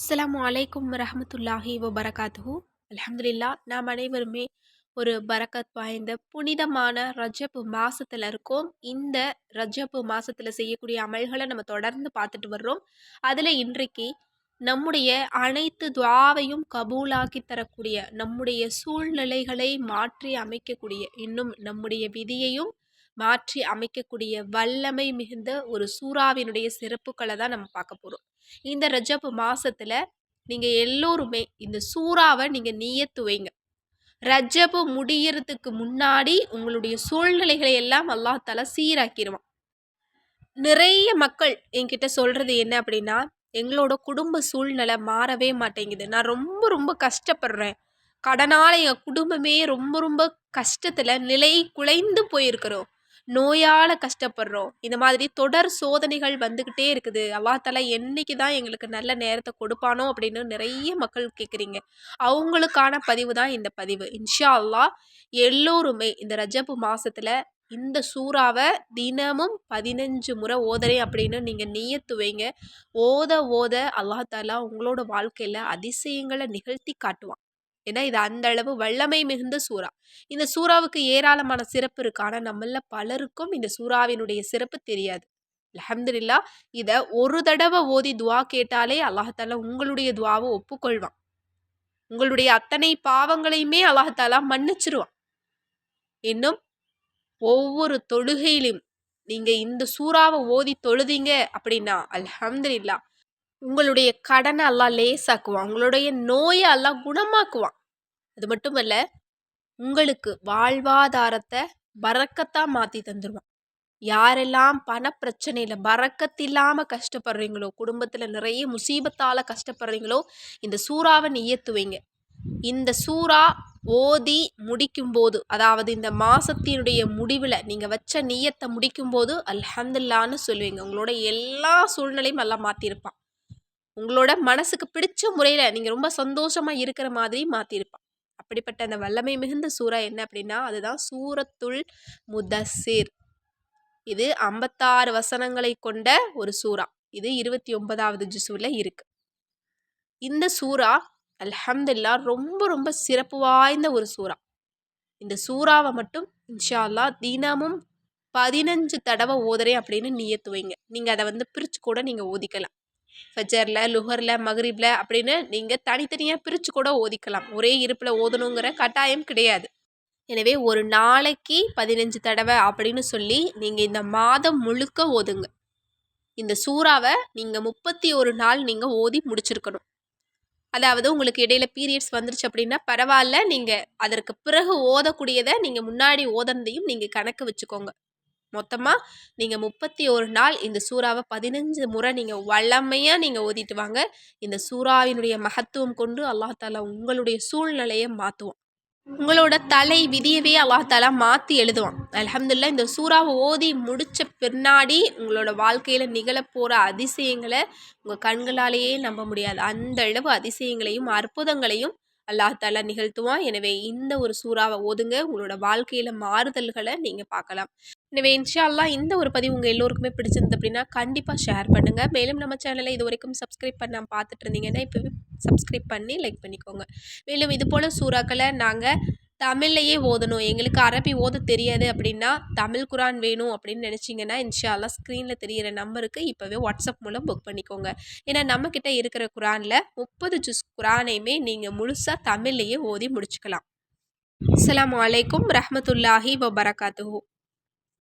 அஸ்லாம் அலைக்கும் ரஹமத்துல்லாஹி வபரகாத்துஹு. அலமதுல்லா நாம் அனைவருமே ஒரு பரக்கத் வாய்ந்த புனிதமான ரஜப்பு மாசத்துல இருக்கோம். இந்த ரஜப்பு மாசத்துல செய்யக்கூடிய அமல்களை நம்ம தொடர்ந்து பார்த்துட்டு வர்றோம். அதில் இன்றைக்கு நம்முடைய அனைத்து துவாவையும் கபூலாக்கி தரக்கூடிய நம்முடைய சூழ்நிலைகளை மாற்றி அமைக்கக்கூடிய இன்னும் நம்முடைய விதியையும் மாற்றி அமைக்கக்கூடிய வல்லமை மிகுந்த ஒரு சூறாவினுடைய சிறப்புகளை தான் நம்ம பார்க்க போகிறோம் இந்த ரஜப் மாசத்துல நீங்கள் எல்லோருமே இந்த சூறாவை நீங்கள் நீயத்து வைங்க ரஜபு முடியறதுக்கு முன்னாடி உங்களுடைய சூழ்நிலைகளை எல்லாம் அல்லாஹால சீராக்கிடுவான் நிறைய மக்கள் என்கிட்ட சொல்கிறது என்ன அப்படின்னா எங்களோட குடும்ப சூழ்நிலை மாறவே மாட்டேங்குது. நான் ரொம்ப ரொம்ப கஷ்டப்படுறேன். கடனால் எங்கள் குடும்பமே ரொம்ப ரொம்ப கஷ்டத்தில் நிலை குலைந்து போயிருக்கிறோம். நோயால் கஷ்டப்படுறோம். இந்த மாதிரி தொடர் சோதனைகள் வந்துக்கிட்டே இருக்குது. அல்லாத்தால என்னைக்கு தான் எங்களுக்கு நல்ல நேரத்தை கொடுப்பானோ அப்படின்னு நிறைய மக்கள் கேட்குறீங்க அவங்களுக்கான பதிவு தான் இந்த பதிவு. இன்ஷா அல்லா எல்லோருமே இந்த ரஜப்பு மாதத்தில் இந்த சூறாவை தினமும் பதினஞ்சு முறை ஓதுறேன் அப்படின்னு நீங்கள் நீயத்து வைங்க. ஓத ஓத அல்லாஹாலா உங்களோட வாழ்க்கையில் அதிசயங்களை நிகழ்த்தி காட்டுவான். ஏன்னா இது அந்த அளவு வல்லமை மிகுந்த சூறா. இந்த சூறாவுக்கு ஏராளமான சிறப்பு இருக்கான ஆனால் நம்மள பலருக்கும் இந்த சூறாவினுடைய சிறப்பு தெரியாது. அலமதுல்லா இதை ஒரு தடவை ஓதி துவா கேட்டாலே அல்லாஹால உங்களுடைய துவாவை ஒப்புக்கொள்வான். உங்களுடைய அத்தனை பாவங்களையுமே அல்லாஹாலா மன்னிச்சிருவான். இன்னும் ஒவ்வொரு தொழுகையிலும் நீங்க இந்த சூறாவை ஓதி தொழுதீங்க அப்படின்னா அல்ஹம்துல்லா உங்களுடைய கடனை எல்லாம் லேசாக்குவான். உங்களுடைய நோயை எல்லாம் குணமாக்குவான். அது மட்டுமல்ல உங்களுக்கு வாழ்வாதாரத்தை பறக்கத்தா மாற்றி தந்துடுவான் யாரெல்லாம் பண பிரச்சனையில் பறக்கத்து கஷ்டப்படுறீங்களோ குடும்பத்தில் நிறைய முசீபத்தால் கஷ்டப்படுறீங்களோ இந்த சூறாவை நீயத்துவீங்க இந்த சூறா ஓதி முடிக்கும்போது அதாவது இந்த மாதத்தினுடைய முடிவில் நீங்கள் வச்ச நீயத்தை முடிக்கும்போது அல்ஹந்துல்லான்னு சொல்லுவீங்க. உங்களோட எல்லா சூழ்நிலையும் எல்லாம் மாற்றிருப்பான் உங்களோட மனசுக்கு பிடிச்ச முறையில் நீங்கள் ரொம்ப சந்தோஷமாக இருக்கிற மாதிரி மாற்றிருப்பான் அப்படிப்பட்ட அந்த வல்லமை மிகுந்த சூறா என்ன அப்படின்னா அதுதான் சூரத்துள் முதசிர் இது ஐம்பத்தாறு வசனங்களை கொண்ட ஒரு சூறா. இது இருபத்தி ஒன்பதாவது ஜிசுவில் இருக்கு. இந்த சூறா அல்ஹம்துல்லா ரொம்ப ரொம்ப சிறப்பு வாய்ந்த ஒரு சூறா. இந்த சூறாவை மட்டும் இன்ஷா அல்லா தினமும் பதினஞ்சு தடவை ஓதுறேன் அப்படின்னு நீயத்துவீங்க நீங்கள் அதை வந்து பிரித்து கூட நீங்கள் ஓதிக்கலாம். ஃபஜரில் லுஹரில் மகரிபில் அப்படின்னு நீங்கள் தனித்தனியாக பிரித்து கூட ஓதிக்கலாம். ஒரே இருப்பில் ஓதணுங்கிற கட்டாயம் கிடையாது. எனவே ஒரு நாளைக்கு பதினஞ்சு தடவை அப்படின்னு சொல்லி நீங்கள் இந்த மாதம் முழுக்க ஓதுங்க. இந்த சூறாவை நீங்கள் முப்பத்தி ஒரு நாள் நீங்கள் ஓதி முடிச்சிருக்கணும். அதாவது உங்களுக்கு இடையில பீரியட்ஸ் வந்துருச்சு அப்படின்னா பரவாயில்ல நீங்கள் அதற்கு பிறகு ஓதக்கூடியதை நீங்கள் முன்னாடி ஓதனதையும் நீங்கள் கணக்கு வச்சுக்கோங்க. மொத்தமாக நீங்கள் முப்பத்தி ஒரு நாள் இந்த சூறாவை பதினஞ்சு முறை நீங்கள் வல்லமையாக நீங்கள் ஓதிட்டு வாங்க. இந்த சூறாவினுடைய மகத்துவம் கொண்டு அல்லாஹாலா உங்களுடைய சூழ்நிலையை மாற்றுவோம் உங்களோட தலை விதியவே அல்லாஹாலா மாற்றி எழுதுவான். அலமதுல்லா இந்த சூறாவை ஓதி முடித்த பின்னாடி உங்களோட வாழ்க்கையில் நிகழப்போகிற அதிசயங்களை உங்கள் கண்களாலேயே நம்ப முடியாது. அந்த அளவு அதிசயங்களையும் அற்புதங்களையும் அல்லாஹாலா நிகழ்த்துவான். எனவே இந்த ஒரு சூறாவை ஓதுங்க. உங்களோட வாழ்க்கையில் மாறுதல்களை நீங்கள் பார்க்கலாம். எனவே இன்ஷா அல்லா இந்த ஒரு பதிவு உங்கள் எல்லோருக்குமே பிடிச்சிருந்து அப்படின்னா கண்டிப்பாக ஷேர் பண்ணுங்கள் மேலும் நம்ம சேனலை இது வரைக்கும் சப்ஸ்கிரைப் பண்ண பார்த்துட்டு இருந்தீங்கன்னா இப்போவே சப்ஸ்கிரைப் பண்ணி லைக் பண்ணிக்கோங்க. மேலும் இது போல் சூறாக்களை நாங்கள் தமிழ்லையே ஓதணும். எங்களுக்கு அரபி ஓத தெரியாது அப்படின்னா தமிழ் குரான் வேணும் அப்படின்னு நினச்சிங்கன்னா இன்ஷால்லா ஸ்க்ரீனில் தெரிகிற நம்பருக்கு இப்போவே வாட்ஸ்அப் மூலம் புக் பண்ணிக்கோங்க. ஏன்னா நம்மக்கிட்ட இருக்கிற குரானில் முப்பது ஜூஸ் குரானையுமே நீங்கள் முழுசாக தமிழ்லையே ஓதி முடிச்சுக்கலாம். அஸ்லாம் வலைக்கம் ரஹமத்துல்லாஹி வபரகாத்து